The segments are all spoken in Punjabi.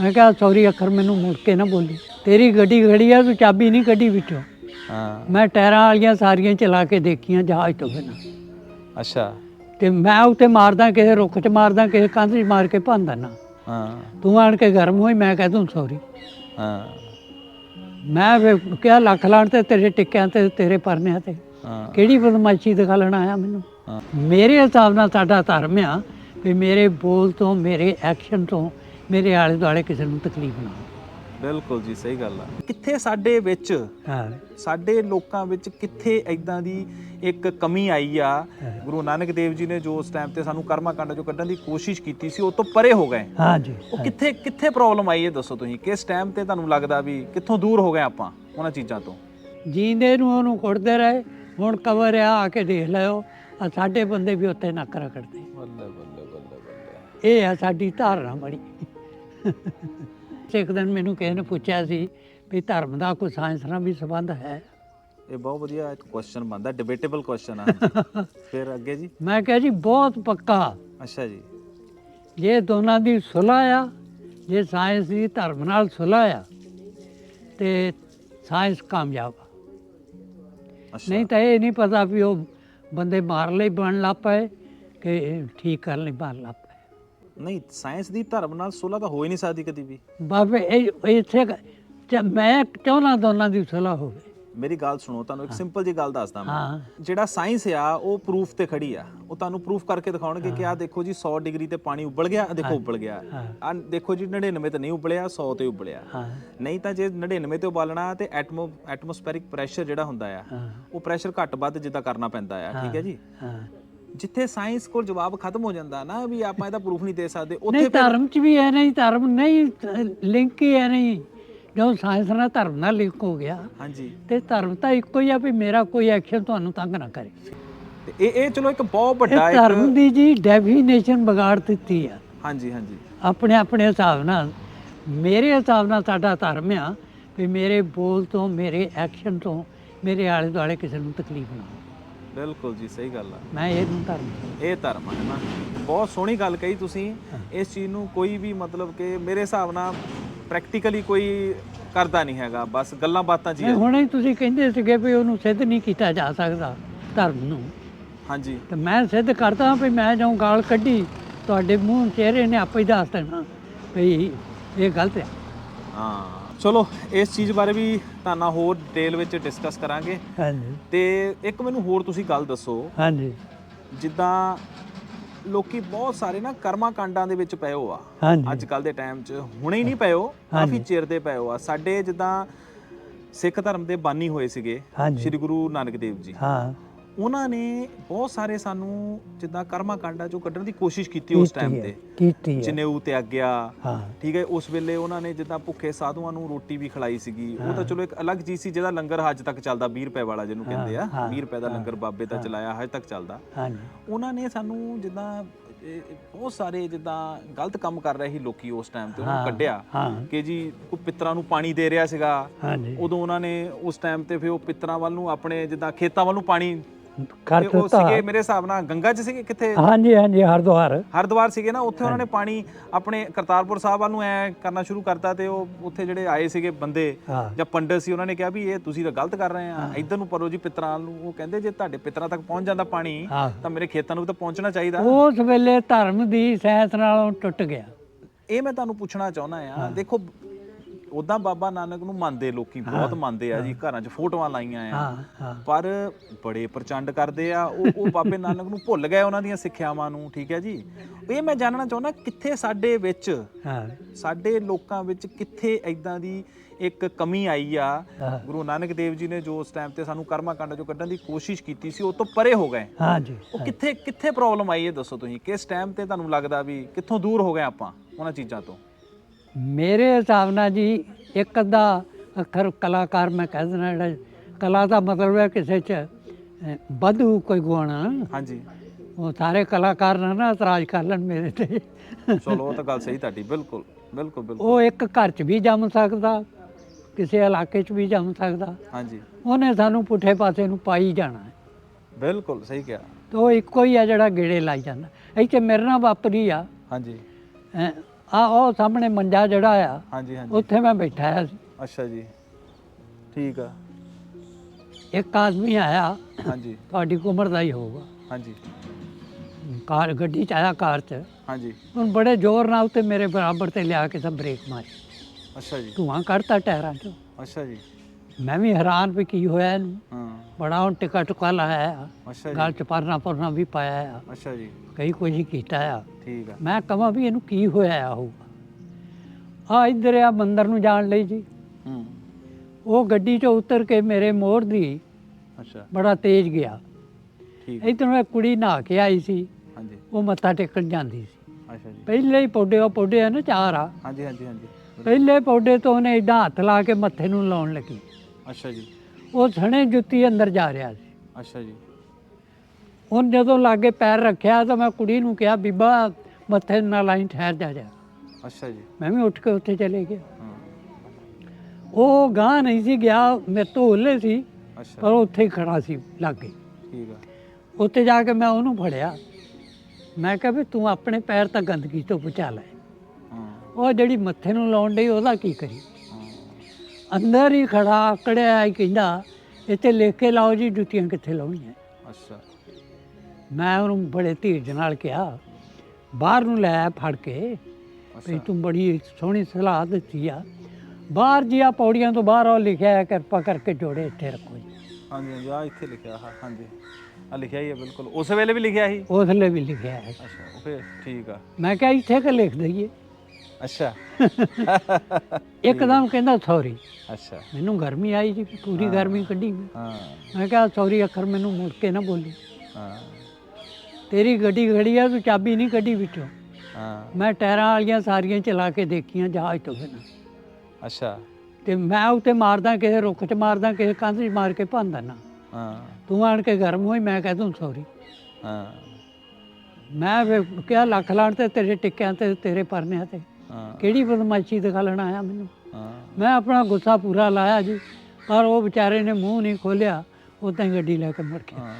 ਮੈਂ ਕਿਹਾ ਸੌਰੀ ਅੱਖਰ ਮੈਨੂੰ ਮੁੜ ਕੇ ਨਾ ਬੋਲੀ। ਤੇਰੀ ਗੱਡੀ ਖੜੀ ਆ ਤੂੰ ਚਾਬੀ ਨਹੀਂ ਕੱਢੀ ਵਿੱਚੋਂ। ਹਾਂ। ਮੈਂ ਟਾਇਰਾਂ ਵਾਲੀਆਂ ਸਾਰੀਆਂ ਚਲਾ ਕੇ ਦੇਖੀਆਂ ਜਹਾਜ਼ ਤੋਂ ਬਿਨਾਂ। ਅੱਛਾ। ਤੇ ਮੈਂ ਉੱਤੇ ਮਾਰਦਾ ਕਿਸੇ ਰੁੱਖ 'ਚ ਮਾਰਦਾ ਕਿਸੇ ਕੰਧ 'ਚ ਮਾਰ ਕੇ ਭੰਨ ਨਾ। ਹਾਂ। ਤੂੰ ਆਣ ਕੇ ਗਰਮ ਹੋਈ ਮੈਂ ਕਹਿ ਦੂੰ ਸੌਰੀ। ਹਾਂ। ਮੈਂ ਫਿਰ ਕਿਹਾ ਲੱਖ ਲਾਣ ਤੇ ਤੇਰੇ ਟਿੱਕਿਆਂ ਤੇ ਤੇਰੇ ਪਰਨਿਆਂ ਤੇ। ਹਾਂ। ਕਿਹੜੀ ਬਦਮਾਸ਼ੀ ਦਿਖਾਲਣ ਆਇਆ ਮੈਨੂੰ? ਹਾਂ। ਮੇਰੇ ਹਿਸਾਬ ਨਾਲ ਸਾਡਾ ਧਰਮ ਆ ਵੀ ਮੇਰੇ ਬੋਲ ਤੋਂ ਮੇਰੇ ਐਕਸ਼ਨ ਤੋਂ ਮੇਰੇ ਆਲੇ ਦੁਆਲੇ ਕਿਸੇ ਨੂੰ ਤਕਲੀਫ ਨਾ ਹੋਵੇ। ਬਿਲਕੁਲ ਜੀ ਸਹੀ ਗੱਲ ਆ। ਕਿੱਥੇ ਸਾਡੇ ਵਿੱਚ ਹਾਂ। ਸਾਡੇ ਲੋਕਾਂ ਵਿੱਚ ਕਿੱਥੇ ਐਦਾਂ ਦੀ ਇੱਕ ਕਮੀ ਆਈ ਆ ਗੁਰੂ ਨਾਨਕ ਦੇਵ ਜੀ ਨੇ ਜੋ ਉਸ ਟਾਈਮ ਤੇ ਸਾਨੂੰ ਕਰਮਾ ਕਾਂਡ ਚੋਂ ਕੱਢਣ ਦੀ ਕੋਸ਼ਿਸ਼ ਕੀਤੀ ਸੀ ਉਹ ਤੋਂ ਪਰੇ ਹੋ ਗਏ। ਹਾਂ ਜੀ ਉਹ ਕਿੱਥੇ ਕਿੱਥੇ ਪ੍ਰੋਬਲਮ ਆਈ ਇਹ ਦੱਸੋ ਤੁਸੀਂ? ਕਿਸ ਟਾਈਮ ਤੇ ਤੁਹਾਨੂੰ ਲੱਗਦਾ ਵੀ ਕਿੱਥੋਂ ਦੂਰ ਹੋ ਗਏ ਆਪਾਂ ਉਹਨਾਂ ਚੀਜ਼ਾਂ ਤੋਂ? ਜੀਂਦੇ ਨੂੰ ਉਹਨੂੰ ਕੁੱਟਦੇ ਰਹੇ ਹੁਣ ਕਵਰ ਆ ਆ ਕੇ ਦੇਖ ਲਿਓ। ਆ ਸਾਡੇ ਬੰਦੇ ਵੀ ਉੱਤੇ ਨੱਕ ਰਗੜਦੇ। ਬੱਲੇ ਬੱਲੇ ਬੱਲੇ ਬੱਲੇ। ਇਹ ਆ ਸਾਡੀ ਧਾਰਨਾ ਬੜੀ ਇੱਕ ਦਿਨ ਮੈਨੂੰ ਕਿਸੇ ਨੇ ਪੁੱਛਿਆ ਸੀ ਵੀ ਧਰਮ ਦਾ ਕੋਈ ਸਾਇੰਸ ਨਾਲ ਵੀ ਸੰਬੰਧ ਹੈ? ਇਹ ਬਹੁਤ ਵਧੀਆ ਇੱਕ ਕੁਐਸਚਨ ਬਣਦਾ ਡਿਬੇਟੇਬਲ ਕੁਐਸਚਨ ਆ। ਫਿਰ ਅੱਗੇ ਜੀ? ਮੈਂ ਕਿਹਾ ਜੀ ਬਹੁਤ ਪੱਕਾ। ਅੱਛਾ ਜੀ। ਜੇ ਦੋਨਾਂ ਦੀ ਸੁਲ੍ਹਾ ਆ ਜੇ ਸਾਇੰਸ ਦੀ ਧਰਮ ਨਾਲ ਸੁਲ੍ਹਾ ਆ ਤੇ ਸਾਇੰਸ ਕਾਮਯਾਬ ਆ। ਨਹੀਂ ਤਾਂ ਇਹ ਨਹੀਂ ਪਤਾ ਵੀ ਉਹ ਬੰਦੇ ਮਾਰ ਲਈ ਬਣ ਲੱਗ ਪਏ ਕਿ ਠੀਕ ਕਰਨ ਲਈ ਬਣ ਪਏ ਨਹੀਂ ਸਾਇੰਸ ਦੀ ਧਰਮ ਨਾਲ ਸੁਲ੍ਹਾ ਤਾਂ ਹੋ ਹੀ ਨਹੀਂ ਸਕਦੀ ਕਦੀ ਵੀ। ਬਾਬੇ ਇਹ ਇੱਥੇ ਚ- ਮੈਂ ਚਾਹੁੰਦਾ ਦੋਨਾਂ ਦੀ ਸੁਲ੍ਹਾ ਹੋਵੇ? ਮੇਰੀ ਗੱਲ ਸੁਣੋ ਤੁਹਾਨੂੰ ਇੱਕ ਸਿੰਪਲ ਜੀ ਗੱਲ ਦੱਸਦਾ ਮੈਂ। ਜਿਹੜਾ ਸਾਇੰਸ ਆ ਉਹ ਪ੍ਰੂਫ ਤੇ ਖੜੀ ਆ। ਉਹ ਤੁਹਾਨੂੰ ਪ੍ਰੂਫ ਕਰਕੇ ਦਿਖਾਉਣਗੇ ਕਿ ਆਹ ਦੇਖੋ ਜੀ 100 ਡਿਗਰੀ ਤੇ ਪਾਣੀ ਉਬਲ ਗਿਆ ਆਹ ਦੇਖੋ ਉਬਲ ਗਿਆ। ਆ ਦੇਖੋ ਜੀ 99 ਤੇ ਨਹੀਂ ਉਬਲਿਆ 100 ਤੇ ਉਬਲਿਆ। ਨਹੀਂ ਤਾਂ ਜੇ 99 ਤੇ ਉਬਾਲਣਾ ਤੇ ਐਟਮੋ ਐਟਮੋਸਫੈਰਿਕ ਪ੍ਰੈਸ਼ਰ ਜਿਹੜਾ ਹੁੰਦਾ ਆ ਉਹ ਪ੍ਰੈਸ਼ਰ ਘੱਟ ਵੱਧ ਜਿੱਦਾਂ ਕਰਨਾ ਪੈਂਦਾ ਆ ਠੀਕ ਹੈ। ਜੀ? ਜਿੱਥੇ ਸਾਇੰਸ ਕੋਲ ਜਵਾਬ ਖਤਮ ਹੋ ਜਾਂਦਾ ਨਾ ਵੀ ਆਪਾਂ ਇਹਦਾ ਪ੍ਰੂਫ ਨਹੀਂ ਦੇ ਸਕਦੇ ਨਹੀਂ ਉੱਥੇ ਧਰਮ ਚ ਵੀ ਹੈ ਨਹੀਂ ਧਰਮ ਨਹੀਂ ਲਿੰਕ ਹੀ ਹੈ ਨਹੀਂ। ਜੋ ਸਾਇੰਸ ਨਾਲ ਧਰਮ ਨਾਲ ਲਿੰਕ ਹੋ ਗਿਆ ਹਾਂਜੀ। ਤੇ ਧਰਮ ਤਾਂ ਇੱਕੋ ਹੀ ਆ ਵੀ ਮੇਰਾ ਕੋਈ ਐਕਸ਼ਨ ਤੁਹਾਨੂੰ ਤੰਗ ਨਾ ਕਰੇ। ਤੇ ਇਹ ਇਹ ਚਲੋ ਇੱਕ ਬਹੁਤ ਇਹ ਵੱਡਾ ਇੱਕ ਧਰਮ ਦੀ ਜੀ ਡੈਫੀਨੇਸ਼ਨ ਵਿਗਾੜ ਦਿੱਤੀ ਆ। ਹਾਂਜੀ ਹਾਂਜੀ। ਆਪਣੇ ਆਪਣੇ ਹਿਸਾਬ ਨਾਲ ਮੇਰੇ ਹਿਸਾਬ ਨਾਲ ਸਾਡਾ ਧਰਮ ਆ ਵੀ ਮੇਰੇ ਬੋਲ ਤੋਂ ਮੇਰੇ ਐਕਸ਼ਨ ਤੋਂ ਮੇਰੇ ਆਲੇ ਦੁਆਲੇ ਕਿਸੇ ਨੂੰ ਤਕਲੀਫ ਨਾ ਹੋਵੇ। ਬਿਲਕੁਲ ਜੀ ਸਹੀ ਗੱਲ ਆ। ਮੈਂ ਇਹਨੂੰ ਧਰਮ। ਸਮਝਦਾ। ਇਹ ਧਰਮ ਹੈ ਨਾ? ਬਹੁਤ ਸੋਹਣੀ ਗੱਲ ਕਹੀ ਤੁਸੀਂ। ਇਸ ਚੀਜ਼ ਨੂੰ ਕੋਈ ਵੀ ਮਤਲਬ ਕਿ ਮੇਰੇ ਹਿਸਾਬ ਨਾਲ ਪ੍ਰੈਕਟੀਕਲੀ ਕੋਈ ਕਰਦਾ ਨਹੀਂ ਹੈਗਾ। ਬਸ ਗੱਲਾਂ ਬਾਤਾਂ ਜੀ ਹੁਣੇ ਤੁਸੀਂ ਕਹਿੰਦੇ ਸੀਗੇ ਵੀ ਉਹਨੂੰ ਸਿੱਧ ਨਹੀਂ ਕੀਤਾ ਜਾ ਸਕਦਾ ਧਰਮ ਨੂੰ। ਹਾਂਜੀ। ਤੇ ਮੈਂ ਸਿੱਧ ਕਰਦਾ ਵੀ ਮੈਂ ਜਦੋਂ ਗਾਲ ਕੱਢੀ ਤੁਹਾਡੇ ਮੂੰਹ ਚਿਹਰੇ ਨੇ ਆਪੇ ਹੀ ਦੱਸ ਦੇਣਾ ਵੀ ਇਹ ਗਲਤ ਹੈ ਹਾਂ। ਚਲੋ ਇਸ ਚੀਜ਼ ਬਾਰੇ ਵੀ ਤੁਹਾਨੂੰ ਹੋਰ ਡਿਟੇਲ ਵਿੱਚ ਡਿਸਕਸ ਕਰਾਂਗੇ। ਹਾਂਜੀ। ਤੇ ਇੱਕ ਮੈਨੂੰ ਹੋਰ ਤੁਸੀਂ ਗੱਲ ਦੱਸੋ। ਹਾਂਜੀ। ਜਿੱਦਾਂ ਲੋਕੀ ਬਹੁਤ ਸਾਰੇ ਨਾ ਕਰਮਾ ਕਾਂਡਾਂ ਦੇ ਵਿੱਚ ਪਏ ਹੋ ਆ। ਹਾਂਜੀ। ਅੱਜ ਕੱਲ ਦੇ ਟਾਈਮ 'ਚ ਹੁਣੇ ਹੀ ਨਹੀਂ ਪਏ ਹੋ ਕਾਫੀ ਚਿਰ ਦੇ ਪਏ ਹੋ ਆ। ਸਾਡੇ ਜਿੱਦਾਂ ਸਿੱਖ ਧਰਮ ਦੇ ਬਾਨੀ ਹੋਏ ਸੀਗੇ ਹਾਂਜੀ। ਸ੍ਰੀ ਗੁਰੂ ਨਾਨਕ ਦੇਵ ਜੀ। ਹਾਂ। ਉਹਨਾਂ ਨੇ ਬਹੁਤ ਸਾਰੇ ਸਾਨੂੰ ਜਿੱਦਾਂ ਕਰਮਾ ਕਾਂਡਾਂ ਚੋਂ ਕੱਢਣ ਦੀ ਕੋਸ਼ਿਸ਼ ਕੀਤੀ ਉਸ ਟਾਈਮ ਤੇ। ਕੀਤੀ ਹੈ। ਜਨੇਊ ਤੇ ਆਗਿਆ। ਹਾਂ। ਠੀਕ ਹੈ ਉਸ ਵੇਲੇ ਉਹਨਾਂ ਨੇ ਜਿੱਦਾਂ ਭੁੱਖੇ ਸਾਧੂਆਂ ਨੂੰ ਰੋਟੀ ਵੀ ਖਿਲਾਈ ਸੀਗੀ। ਉਹ ਤਾਂ ਚਲੋ ਇੱਕ ਅਲੱਗ ਚੀਜ਼ ਸੀ ਜਿਹਦਾ ਲੰਗਰ ਅੱਜ ਤੱਕ ਚੱਲਦਾ 20 ਰੁਪਏ ਵਾਲਾ ਜਿਹਨੂੰ ਕਹਿੰਦੇ ਆ। 20 ਰੁਪਏ ਦਾ ਲੰਗਰ ਬਾਬੇ ਦਾ ਚਲਾਇਆ ਹਜੇ ਤੱਕ ਚੱਲਦਾ। ਹਾਂਜੀ। ਉਹਨਾਂ ਨੇ ਸਾਨੂੰ ਜਿੱਦਾਂ ਬਹੁਤ ਸਾਰੇ ਜਿੱਦਾਂ ਗਲਤ ਕੰਮ ਕਰ ਰਹੇ ਸੀ ਲੋਕੀ ਉਸ ਟਾਈਮ ਤੇ। ਉਹਨੂੰ ਕੱਢਿਆ ਕਿ ਜੀ ਕੋਈ ਪਿੱਤਰਾਂ ਨੂੰ ਪਾਣੀ ਦੇ ਰਿਹਾ ਸੀਗਾ। ਹਾਂਜੀ। ਉਦੋਂ ਉਹਨਾਂ ਨੇ ਉਸ ਟਾਈਮ ਤੇ ਫਿਰ ਉਹ ਪਿੱਤਰਾਂ ਵੱਲ ਨੂੰ ਆਪਣੇ ਜਿੱਦਾਂ ਖੇਤਾਂ ਵੱਲ ਨੂੰ ਪਾਣੀ ਕਰ ਤੇ ਉਹ ਦਿੱਤਾ ਸੀਗੇ ਮੇਰੇ ਹਿਸਾਬ ਨਾਲ ਗੰਗਾ 'ਚ ਸੀਗੇ ਕਿੱਥੇ? ਹਾਂਜੀ ਹਾਂਜੀ ਹਰਦੁਆਰ। ਹਰਿਦੁਆਰ ਸੀਗੇ ਨਾ ਉੱਥੇ ਉਹਨਾਂ ਨੇ ਪਾਣੀ ਆਪਣੇ ਕਰਤਾਰਪੁਰ ਸਾਹਿਬ ਵੱਲ ਨੂੰ ਐ ਕਰਨਾ ਸ਼ੁਰੂ ਕਰਤਾ ਤੇ ਉਹ ਉੱਥੇ ਜਿਹੜੇ ਆਏ ਸੀਗੇ ਬੰਦੇ ਹਾਂ। ਜਾਂ ਪੰਡਤ ਸੀ ਉਹਨਾਂ ਨੇ ਕਿਹਾ ਵੀ ਇਹ ਤੁਸੀਂ ਤਾਂ ਗਲਤ ਕਰ ਰਹੇ ਆ। ਇੱਧਰ ਨੂੰ ਪਰੋ ਜੀ ਪਿੱਤਰਾਂ ਨੂੰ ਉਹ ਕਹਿੰਦੇ ਜੇ ਤੁਹਾਡੇ ਪਿੱਤਰਾਂ ਤੱਕ ਪਹੁੰਚ ਜਾਂਦਾ ਪਾਣੀ ਹਾਂ। ਤਾਂ ਮੇਰੇ ਖੇਤਾਂ ਨੂੰ ਵੀ ਤਾਂ ਪਹੁੰਚਣਾ ਚਾਹੀਦਾ। ਉਸ ਵੇਲੇ ਧਰਮ ਦੀ ਸੈਂਸ ਨਾਲੋਂ ਟੁੱਟ ਗਿਆ। ਇਹ ਮੈਂ ਤੁਹਾਨੂੰ ਪੁੱਛਣਾ ਚਾਹੁੰਦਾ ਆ ਦੇਖੋ ਉਦਾਂ ਬਾਬਾ ਨਾਨਕ ਨੂੰ ਮੰਨਦੇ ਲੋਕੀ ਬਹੁਤ ਮੰਨਦੇ ਆ ਜੀ ਘਰਾਂ 'ਚ ਫੋਟੋਆਂ ਲਾਈਆਂ ਆ। ਹਾਂ ਹਾਂ। ਪਰ ਬੜੇ ਪ੍ਰਚੰਡ ਕਰਦੇ ਆ ਉਹ ਉਹ ਬਾਬੇ ਨਾਨਕ ਨੂੰ ਭੁੱਲ ਗਏ ਉਹਨਾਂ ਦੀਆਂ ਸਿੱਖਿਆਵਾਂ ਨੂੰ ਠੀਕ ਹੈ ਜੀ? ਇਹ ਮੈਂ ਜਾਣਨਾ ਚਾਹੁੰਦਾ ਕਿੱਥੇ ਸਾਡੇ ਵਿੱਚ ਹਾਂ। ਸਾਡੇ ਲੋਕਾਂ ਵਿੱਚ ਕਿੱਥੇ ਐਦਾਂ ਦੀ ਇੱਕ ਕਮੀ ਆਈ ਆ? ਹਾਂ। ਗੁਰੂ ਨਾਨਕ ਦੇਵ ਜੀ ਨੇ ਜੋ ਉਸ ਟਾਈਮ ਤੇ ਸਾਨੂੰ ਕਰਮਾ ਕਾਂਡ ਚੋਂ ਕੱਢਣ ਦੀ ਕੋਸ਼ਿਸ਼ ਕੀਤੀ ਸੀ ਉਹ ਤੋਂ ਪਰੇ ਹੋ ਗਏ। ਹਾਂਜੀ ਉਹ ਕਿੱਥੇ ਕਿੱਥੇ ਪ੍ਰੋਬਲਮ ਆਈ ਇਹ ਦੱਸੋ ਤੁਸੀਂ? ਕਿਸ ਟਾਈਮ ਤੇ ਤੁਹਾਨੂੰ ਲੱਗਦਾ ਵੀ ਕਿੱਥੋਂ ਦੂਰ ਹੋ ਗਏ ਆਪਾਂ ਉਹਨਾਂ ਚੀਜ਼ਾਂ ਤੋਂ? ਮੇਰੇ ਹਿਸਾਬ ਨਾਲ ਜੀ ਇੱਕ ਅੱਧਾ ਅੱਖਰ ਕਲਾਕਾਰ ਮੈਂ ਕਹਿ ਦੇਣਾ ਜਿਹੜਾ ਕਲਾ ਦਾ ਮਤਲਬ ਹੈ ਕਿਸੇ ਚ ਵਾਧੂ ਕੋਈ ਗੁਣ ਹਾਂਜੀ। ਉਹ ਸਾਰੇ ਕਲਾਕਾਰ ਨਾ ਨਾ ਇਤਰਾਜ਼ ਕਰ ਲੈਣ ਮੇਰੇ ਤੇ। ਚਲੋ ਉਹ ਤਾਂ ਗੱਲ ਸਹੀ ਤੁਹਾਡੀ ਬਿਲਕੁਲ ਬਿਲਕੁਲ ਬਿਲਕੁਲ। ਉਹ ਇੱਕ ਘਰ ਚ ਵੀ ਜੰਮ ਸਕਦਾ ਕਿਸੇ ਇਲਾਕੇ ਚ ਵੀ ਜੰਮ ਸਕਦਾ। ਹਾਂਜੀ। ਉਹਨੇ ਸਾਨੂੰ ਪੁੱਠੇ ਪਾਸੇ ਨੂੰ ਪਾਈ ਜਾਣਾ। ਬਿਲਕੁਲ ਸਹੀ ਕਿਹਾ। ਤੇ ਇੱਕੋ ਹੀ ਆ ਜਿਹੜਾ ਗੇੜੇ ਲਾਈ ਜਾਂਦਾ। ਇੱਥੇ ਮੇਰੇ ਨਾਲ ਵਾਪਰੀ ਆ। ਹਾਂਜੀ। ਆ ਉਹ ਸਾਹਮਣੇ ਮੰਜਾ ਜਿਹੜਾ ਆ ਹਾਂਜੀ ਹਾਂਜੀ। ਉੱਥੇ ਮੈਂ ਬੈਠਾ ਆ ਸੀ। ਅੱਛਾ ਜੀ। ਠੀਕ ਆ। ਇੱਕ ਆਦਮੀ ਆਇਆ ਹਾਂਜੀ। ਤੁਹਾਡੀ ਕੁ ਉਮਰ ਦਾ ਹੀ ਹੋਊਗਾ। ਹਾਂਜੀ। ਕਾਰ ਗੱਡੀ ਚ ਆਇਆ ਕਾਰ ਚ। ਹਾਂਜੀ। ਹੁਣ ਬੜੇ ਜ਼ੋਰ ਨਾਲ ਉੱਤੇ ਮੇਰੇ ਬਰਾਬਰ ਤੇ ਲਿਆ ਕੇ ਤਾਂ ਬ੍ਰੇਕ ਮਾਰੀ। ਅੱਛਾ ਜੀ। ਧੂਆਂ ਕੱਢਤਾ ਟਾਇਰਾਂ ਚੋਂ। ਅੱਛਾ ਜੀ। ਮੈਂ ਵੀ ਹੈਰਾਨ ਵੀ ਕੀ ਹੋਇਆ ਇਹਨੂੰ। ਹਾਂ। ਬੜਾ ਹੁਣ ਟਿਕਾ ਟੁਕਾ ਲਾਇਆ ਆ। ਅੱਛਾ ਗਲ ਜੀ ਚ ਪਰਨਾ ਪਰਨਾ ਵੀ ਪਾਇਆ ਆ। ਅੱਛਾ ਜੀ। ਕਈ ਕੁਝ ਕੀਤਾ ਆ। ਠੀਕ ਆ। ਮੈਂ ਕਹਾਂ ਵੀ ਇਹਨੂੰ ਕੀ ਹੋਇਆ ਆ ਹੋਊਗਾ ਆ ਇੱਧਰ ਆ ਮੰਦਰ ਨੂੰ ਜਾਣ ਲਈ ਜੀ। ਹੂੰ। ਉਹ ਗੱਡੀ ਚੋਂ ਉਤਰ ਕੇ ਮੇਰੇ ਮੋੜ ਦੀ ਅੱਛਾ। ਬੜਾ ਤੇਜ਼ ਗਿਆ। ਠੀਕ ਇੱਧਰੋਂ ਇੱਕ ਕੁੜੀ ਨਹਾ ਕੇ ਆਈ ਸੀ। ਹਾਂਜੀ। ਉਹ ਮੱਥਾ ਟੇਕਣ ਜਾਂਦੀ ਸੀ। ਅੱਛਾ ਜੀ। ਪਹਿਲੇ ਹੀ ਪੌਡੇ ਉਹ ਪੌਡੇ ਆ ਨਾ ਚਾਰ ਆ। ਹਾਂਜੀ ਹਾਂਜੀ ਹਾਂਜੀ। ਪਹਿਲੇ ਪੌਡੇ ਤੋਂ ਉਹਨੇ ਏਦਾਂ ਹੱਥ ਲਾ ਕੇ ਮੱਥੇ ਨੂੰ ਲਾਉਣ ਲੱਗੀ। ਅੱਛਾ ਜੀ। ਉਹ ਸਣੇ ਜੁੱਤੀ ਅੰਦਰ ਜਾ ਰਿਹਾ ਸੀ। ਅੱਛਾ ਜੀ। ਹੁਣ ਜਦੋਂ ਲਾਗੇ ਪੈਰ ਰੱਖਿਆ ਤਾਂ ਮੈਂ ਕੁੜੀ ਨੂੰ ਕਿਹਾ ਬੀਬਾ ਮੱਥੇ ਨਾਲ ਲਾਈਨ ਠਹਿਰ ਜਾ ਜਾ। ਅੱਛਾ ਜੀ। ਮੈਂ ਵੀ ਉੱਠ ਕੇ ਉੱਥੇ ਚਲੇ ਗਿਆ। ਉਹ ਗਾਂ ਨਹੀਂ ਸੀ ਗਿਆ ਤੋਂ ਹੁੱਲੇ ਸੀ ਅੱਛਾ। ਪਰ ਉੱਥੇ ਹੀ ਖੜਾ ਸੀ ਲਾਗੇ। ਠੀਕ ਆ। ਉੱਥੇ ਜਾ ਕੇ ਮੈਂ ਉਹਨੂੰ ਫੜਿਆ। ਮੈਂ ਕਿਹਾ ਵੀ ਤੂੰ ਆਪਣੇ ਪੈਰ ਤਾਂ ਗੰਦਗੀ ਤੋਂ ਬਚਾ ਲੈ। ਉਹ ਜਿਹੜੀ ਮੱਥੇ ਨੂੰ ਲਾਉਣ ਡਈ ਉਹਦਾ ਕੀ ਕਰੀ ਅੰਦਰ ਹੀ ਖੜਾ ਆਕੜਿਆ ਹੀ ਕਹਿੰਦਾ ਇੱਥੇ ਲਿਖ ਕੇ ਲਾਓ ਜੀ ਜੁੱਤੀਆਂ ਕਿੱਥੇ ਲਾਉਣੀਆਂ? ਅੱਛਾ। ਮੈਂ ਉਹਨੂੰ ਬੜੇ ਧੀਰਜ ਨਾਲ ਕਿਹਾ ਬਾਹਰ ਨੂੰ ਲੈ ਫੜ ਕੇ ਵੀ ਤੂੰ ਬੜੀ ਸੋਹਣੀ ਸਲਾਹ ਦਿੱਤੀ ਆ। ਬਾਹਰ ਜੀ ਆ ਪੌੜੀਆਂ ਤੋਂ ਬਾਹਰ ਉਹ ਲਿਖਿਆ ਹੈ ਕਿਰਪਾ ਕਰਕੇ ਜੋੜੇ ਇੱਥੇ ਰੱਖੋ ਜੀ। ਹਾਂਜੀ ਹਾਂਜੀ ਆ ਇੱਥੇ ਲਿਖਿਆ ਹਾਂ ਹਾਂਜੀ। ਆ ਲਿਖਿਆ ਹੀ ਹੈ ਬਿਲਕੁਲ। ਉਸ ਵੇਲੇ ਵੀ ਲਿਖਿਆ ਸੀ? ਉਸ ਲਈ ਵੀ ਲਿਖਿਆ ਹੈ। ਅੱਛਾ ਫਿਰ ਠੀਕ ਆ। ਮੈਂ ਕਿਹਾ ਇੱਥੇ ਕਿ ਲਿਖ ਦਈਏ? ਅੱਛਾ। ਇੱਕਦਮ ਕਹਿੰਦਾ ਸੌਰੀ ਅੱਛਾ। ਮੈਨੂੰ ਗਰਮੀ ਆਈ ਜੀ ਪੂਰੀ ਗਰਮੀ ਕੱਢੀ। ਹਾਂ। ਮੈਂ ਕਿਹਾ ਸੌਰੀ ਅੱਖਰ ਮੈਨੂੰ ਮੁੜ ਕੇ ਨਾ ਬੋਲੀ। ਹਾਂ। ਤੇਰੀ ਗੱਡੀ ਖੜੀ ਆ ਤੂੰ ਚਾਬੀ ਨਹੀਂ ਕੱਢੀ ਵਿੱਚੋਂ। ਹਾਂ। ਮੈਂ ਟਾਇਰਾਂ ਵਾਲੀਆਂ ਸਾਰੀਆਂ ਚਲਾ ਕੇ ਦੇਖੀਆਂ ਜਹਾਜ਼ ਤੋਂ ਬਿਨਾਂ। ਅੱਛਾ। ਤੇ ਮੈਂ ਉੱਤੇ ਮਾਰਦਾ ਕਿਸੇ ਰੁੱਖ 'ਚ ਮਾਰਦਾ ਕਿਸੇ ਕੰਧ 'ਚ ਮਾਰ ਕੇ ਭੰਨ ਦਿੰਦਾ। ਹਾਂ। ਤੂੰ ਆਣ ਕੇ ਗਰਮ ਹੋਈ ਮੈਂ ਕਹਿ ਦੂੰ ਸੌਰੀ ਹਾਂ। ਮੈਂ ਫਿਰ ਕਿਹਾ ਲੱਖ ਲਾਣ ਤੇ ਤੇਰੇ ਟਿੱਕਿਆਂ ਤੇ ਤੇਰੇ ਪਰਨਿਆਂ ਤੇ। ਕਿਹੜੀ ਬਦਮਾਸ਼ੀ ਦਿਖਾ ਲੈਣਾ ਆਇਆ ਮੈਨੂੰ? ਮੈਂ ਆਪਣਾ ਗੁੱਸਾ ਪੂਰਾ ਲਾਇਆ ਜੀ ਪਰ ਉਹ ਵਿਚਾਰੇ ਨੇ ਮੂੰਹ ਨਹੀਂ ਖੋਲਿਆ ਉਦਾਂ ਗੱਡੀ ਲੈ ਕੇ ਮੁੜ ਗਿਆ।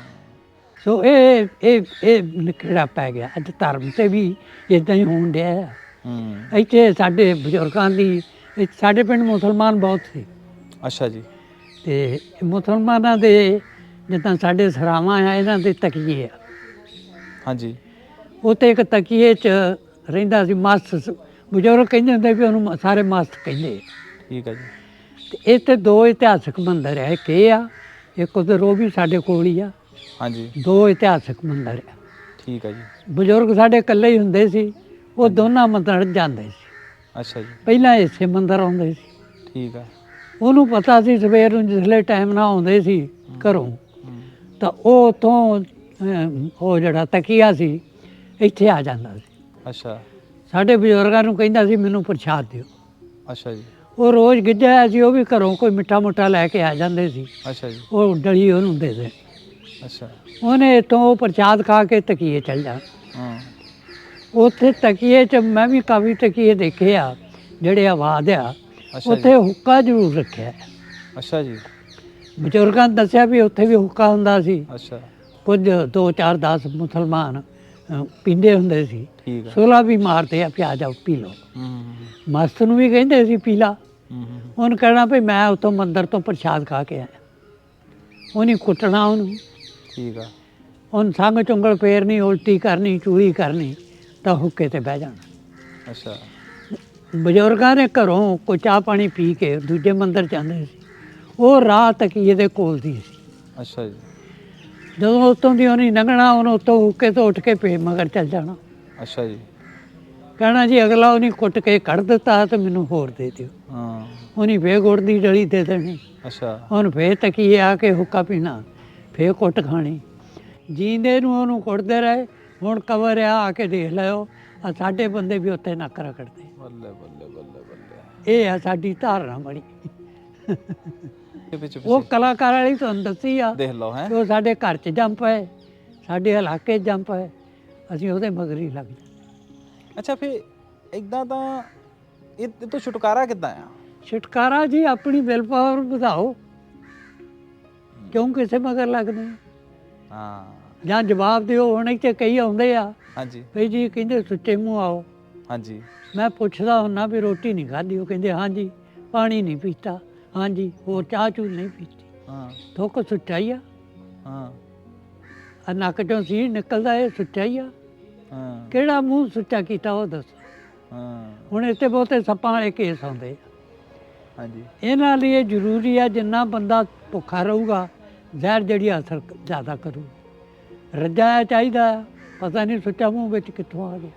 ਸੋ ਇਹ ਇਹ ਇਹ ਨਿਕੜਾ ਪੈ ਗਿਆ ਅੱਜ ਧਰਮ ਤੇ ਵੀ ਇਦਾਂ ਹੀ ਹੋਣ ਡਿਆ ਆ। ਹੂੰ। ਇੱਥੇ ਸਾਡੇ ਬਜ਼ੁਰਗਾਂ ਦੀ ਸਾਡੇ ਪਿੰਡ ਮੁਸਲਮਾਨ ਬਹੁਤ ਸੀ। ਅੱਛਾ ਜੀ। ਤੇ ਮੁਸਲਮਾਨਾਂ ਦੇ ਜਿੱਦਾਂ ਸਾਡੇ ਸਰਾਵਾਂ ਆ ਇਹਨਾਂ ਦੇ ਤਕੀਏ ਆ। ਹਾਂਜੀ। ਉੱਤੇ ਇੱਕ ਤਕੀਏ 'ਚ ਰਹਿੰਦਾ ਸੀ ਮਸਤ ਬਜ਼ੁਰਗ ਕਹਿੰਦੇ ਹੁੰਦੇ ਵੀ ਉਹਨੂੰ ਸਾਰੇ ਮਸਤ ਕਹਿੰਦੇ ਠੀਕ ਹੈ ਜੀ। ਤੇ ਇੱਥੇ ਦੋ ਇਤਿਹਾਸਕ ਮੰਦਿਰ ਆ ਇੱਕ ਇਹ ਆ ਇੱਕ ਉਧਰ ਉਹ ਵੀ ਸਾਡੇ ਕੋਲ ਹੀ ਆ। ਹਾਂਜੀ। ਦੋ ਇਤਿਹਾਸਕ ਮੰਦਿਰ ਆ। ਠੀਕ ਹੈ ਜੀ। ਬਜ਼ੁਰਗ ਸਾਡੇ ਇਕੱਲੇ ਹੀ ਹੁੰਦੇ ਸੀ ਉਹ ਦੋਨਾਂ ਮੰਦਿਰ ਜਾਂਦੇ ਸੀ। ਅੱਛਾ ਜੀ। ਪਹਿਲਾਂ ਇਸੇ ਮੰਦਿਰ ਆਉਂਦੇ ਸੀ। ਠੀਕ ਹੈ ਉਹਨੂੰ ਪਤਾ ਸੀ ਸਵੇਰ ਨੂੰ ਜਿਸਲੇ ਟਾਈਮ ਨਾਲ ਆਉਂਦੇ ਸੀ ਘਰੋਂ ਹੂੰ। ਤਾਂ ਉਹ ਤੋਂ ਉਹ ਜਿਹੜਾ ਤਕੀਆ ਸੀ ਇੱਥੇ ਆ ਜਾਂਦਾ ਸੀ। ਅੱਛਾ। ਸਾਡੇ ਬਜ਼ੁਰਗਾਂ ਨੂੰ ਕਹਿੰਦਾ ਸੀ ਮੈਨੂੰ ਪ੍ਰਸ਼ਾਦ ਦਿਓ। ਅੱਛਾ ਜੀ। ਉਹ ਰੋਜ਼ ਗਿੱਜਾ ਸੀ ਉਹ ਵੀ ਘਰੋਂ ਕੋਈ ਮਿੱਠਾ ਮੁੱਠਾ ਲੈ ਕੇ ਆ ਜਾਂਦੇ ਸੀ। ਅੱਛਾ ਜੀ। ਉਹ ਡਲੀ ਉਹਨੂੰ ਦੇ ਦੇ। ਅੱਛਾ। ਉਹਨੇ ਉਹ ਪ੍ਰਸ਼ਾਦ ਖਾ ਕੇ ਤਕੀਏ ਚੱਲ ਜਾ ਹਾਂ। ਉੱਥੇ ਤਕੀਏ 'ਚ ਮੈਂ ਵੀ ਕਾਫੀ ਤਕੀਏ ਦੇਖੇ ਆ ਜਿਹੜੇ ਆਵਾਜ਼ ਆ। ਉੱਥੇ ਹੁੱਕਾ ਜ਼ਰੂਰ ਰੱਖਿਆ। ਅੱਛਾ ਜੀ। ਬਜ਼ੁਰਗਾਂ ਦੱਸਿਆ ਵੀ ਉੱਥੇ ਵੀ ਹੁੱਕਾ ਹੁੰਦਾ ਸੀ। ਅੱਛਾ। ਕੁਝ 2 4 10 ਮੁਸਲਮਾਨ ਪੀਂਦੇ ਹੁੰਦੇ ਸੀ। ਠੀਕ ਸੋਲਾ ਵੀ ਮਾਰਦੇ ਆ ਪਿਆ ਜਾਓ ਪੀ ਲਓ। ਹੂੰ ਮਸਤ ਨੂੰ ਵੀ ਕਹਿੰਦੇ ਸੀ ਪੀ ਲਾ ਹੂੰ ਉਹਨ ਕਹਿਣਾ ਵੀ ਮੈਂ ਉਤੋਂ ਮੰਦਰ ਤੋਂ ਪ੍ਰਸ਼ਾਦ ਖਾ ਕੇ ਆਇਆ। ਉਹਨੇ ਕੁੱਟਣਾ ਉਹਨੂੰ। ਠੀਕ ਆ। ਉਹਨ ਸੰਗ ਚੁੰਗਲ ਫੇਰਨੀ ਉਲਟੀ ਕਰਨੀ ਚੂੜੀ ਕਰਨੀ ਤਾਂ ਹੁੱਕੇ ਤੇ ਬਹਿ ਜਾਣਾ। ਅੱਛਾ। ਬਜ਼ੁਰਗਾਂ ਨੇ ਘਰੋਂ ਕੋਈ ਚਾਹ ਪਾਣੀ ਪੀ ਕੇ ਦੂਜੇ ਮੰਦਰ ਜਾਂਦੇ ਸੀ। ਉਹ ਰਾਹ ਤੱਕ ਇਹਦੇ ਕੋਲ ਦੀ ਸੀ। ਅੱਛਾ ਜੀ। ਜਦੋਂ ਉਤੋਂ ਦੀ ਉਹਨੇ ਲੰਘਣਾ ਉਹਨੂੰ ਉਤੋਂ ਹੁੱਕੇ ਤੋਂ ਉੱਠ ਕੇ ਪੇ ਮਗਰ ਚੱਲ ਜਾਣਾ। ਅੱਛਾ ਜੀ। ਕਹਿਣਾ ਜੀ ਅਗਲਾ ਉਹਨੇ ਕੁੱਟ ਕੇ ਕੱਢ ਦਿੱਤਾ ਤੇ ਮੈਨੂੰ ਹੋਰ ਦੇ ਦਿਓ। ਹਾਂ। ਉਹਨੇ ਫੇਰ ਗੁੜ ਦੀ ਡਲੀ ਦੇ ਦੇਣੀ। ਅੱਛਾ। ਉਹਨੂੰ ਫੇਰ ਤਕੀਏ ਆ ਕੇ ਹੁੱਕਾ ਪੀਣਾ ਫੇਰ ਕੁੱਟ ਖਾਣੀ। ਜੀਂਦੇ ਨੂੰ ਉਹਨੂੰ ਕੁੱਟਦੇ ਰਹੇ ਹੁਣ ਕਵਰ ਆ ਆ ਕੇ ਦੇਖ ਲਿਓ ਆ ਸਾਡੇ ਬੰਦੇ ਵੀ ਉੱਥੇ ਨੱਕ ਰਗੜਦੇ। ਬੱਲੇ ਬੱਲੇ ਬੱਲੇ ਬੱਲੇ। ਇਹ ਆ ਸਾਡੀ ਧਾਰਨਾ ਬਣੀ। ਵਿੱਚ ਉਹ ਕਲਾਕਾਰ ਵਾਲੀ ਤੁਹਾਨੂੰ ਦੱਸੀ ਆ। ਦੇਖ ਲਓ ਹੈ। ਉਹ ਸਾਡੇ ਘਰ 'ਚ ਜੰਪ ਹੈ ਸਾਡੇ ਇਲਾਕੇ 'ਚ ਜੰਪ ਹੈ ਅਸੀਂ ਉਹਦੇ ਮਗਰ ਹੀ ਲੱਗ ਜਾਂਦੇ ਅੱਛਾ ਫਿਰ ਇਦਾਂ ਤਾਂ ਇਹ ਤੋਂ ਛੁਟਕਾਰਾ ਕਿੱਦਾਂ ਆ? ਛੁਟਕਾਰਾ ਜੀ ਆਪਣੀ ਵਿਲ ਪਾਵਰ ਵਧਾਓ ਕਿਉਂ ਕਿਸੇ ਮਗਰ ਲੱਗਦੇ? ਹਾਂ। ਜਾਂ ਜਵਾਬ ਦਿਓ ਹੁਣ ਇੱਥੇ ਕਈ ਆਉਂਦੇ ਆ। ਹਾਂਜੀ। ਭਈ ਜੀ ਕਹਿੰਦੇ ਸੁੱਚੇ ਮੂੰਹ ਆਓ। ਹਾਂਜੀ। ਮੈਂ ਪੁੱਛਦਾ ਹੁੰਨਾ ਵੀ ਰੋਟੀ ਨਹੀਂ ਖਾਧੀ ਉਹ ਕਹਿੰਦੇ ਹਾਂਜੀ ਪਾਣੀ ਨਹੀਂ ਪੀਤਾ। ਹਾਂਜੀ ਹੋਰ ਚਾਹ ਚੂਹ ਨਹੀਂ ਪੀਤੀ। ਹਾਂ। ਥੋਕ ਸੁੱਚਾਈ ਆ। ਹਾਂ। ਆ ਨੱਕ ਚੋਂ ਸੀ ਨਿਕਲਦਾ ਇਹ ਸੁੱਚਾਈ ਆ। ਹਾਂ। ਕਿਹੜਾ ਮੂੰਹ ਸੁੱਚਾ ਕੀਤਾ ਉਹ ਦੱਸ। ਹਾਂ। ਹੁਣ ਇੱਥੇ ਬਹੁਤੇ ਸੱਪਾਂ ਵਾਲੇ ਕੇਸ ਆਉਂਦੇ ਆ। ਹਾਂਜੀ। ਇਹਨਾਂ ਲਈ ਇਹ ਜ਼ਰੂਰੀ ਆ ਜਿੰਨਾ ਬੰਦਾ ਭੁੱਖਾ ਰਹੂਗਾ ਜ਼ਹਿਰ ਜਿਹੜੀ ਅਸਰ ਜ਼ਿਆਦਾ ਕਰੂ ਰੱਜਾ ਚਾਹੀਦਾ ਪਤਾ ਨਹੀਂ ਸੁੱਚਾ ਮੂੰਹ ਵਿੱਚ ਕਿੱਥੋਂ ਆ ਗਿਆ।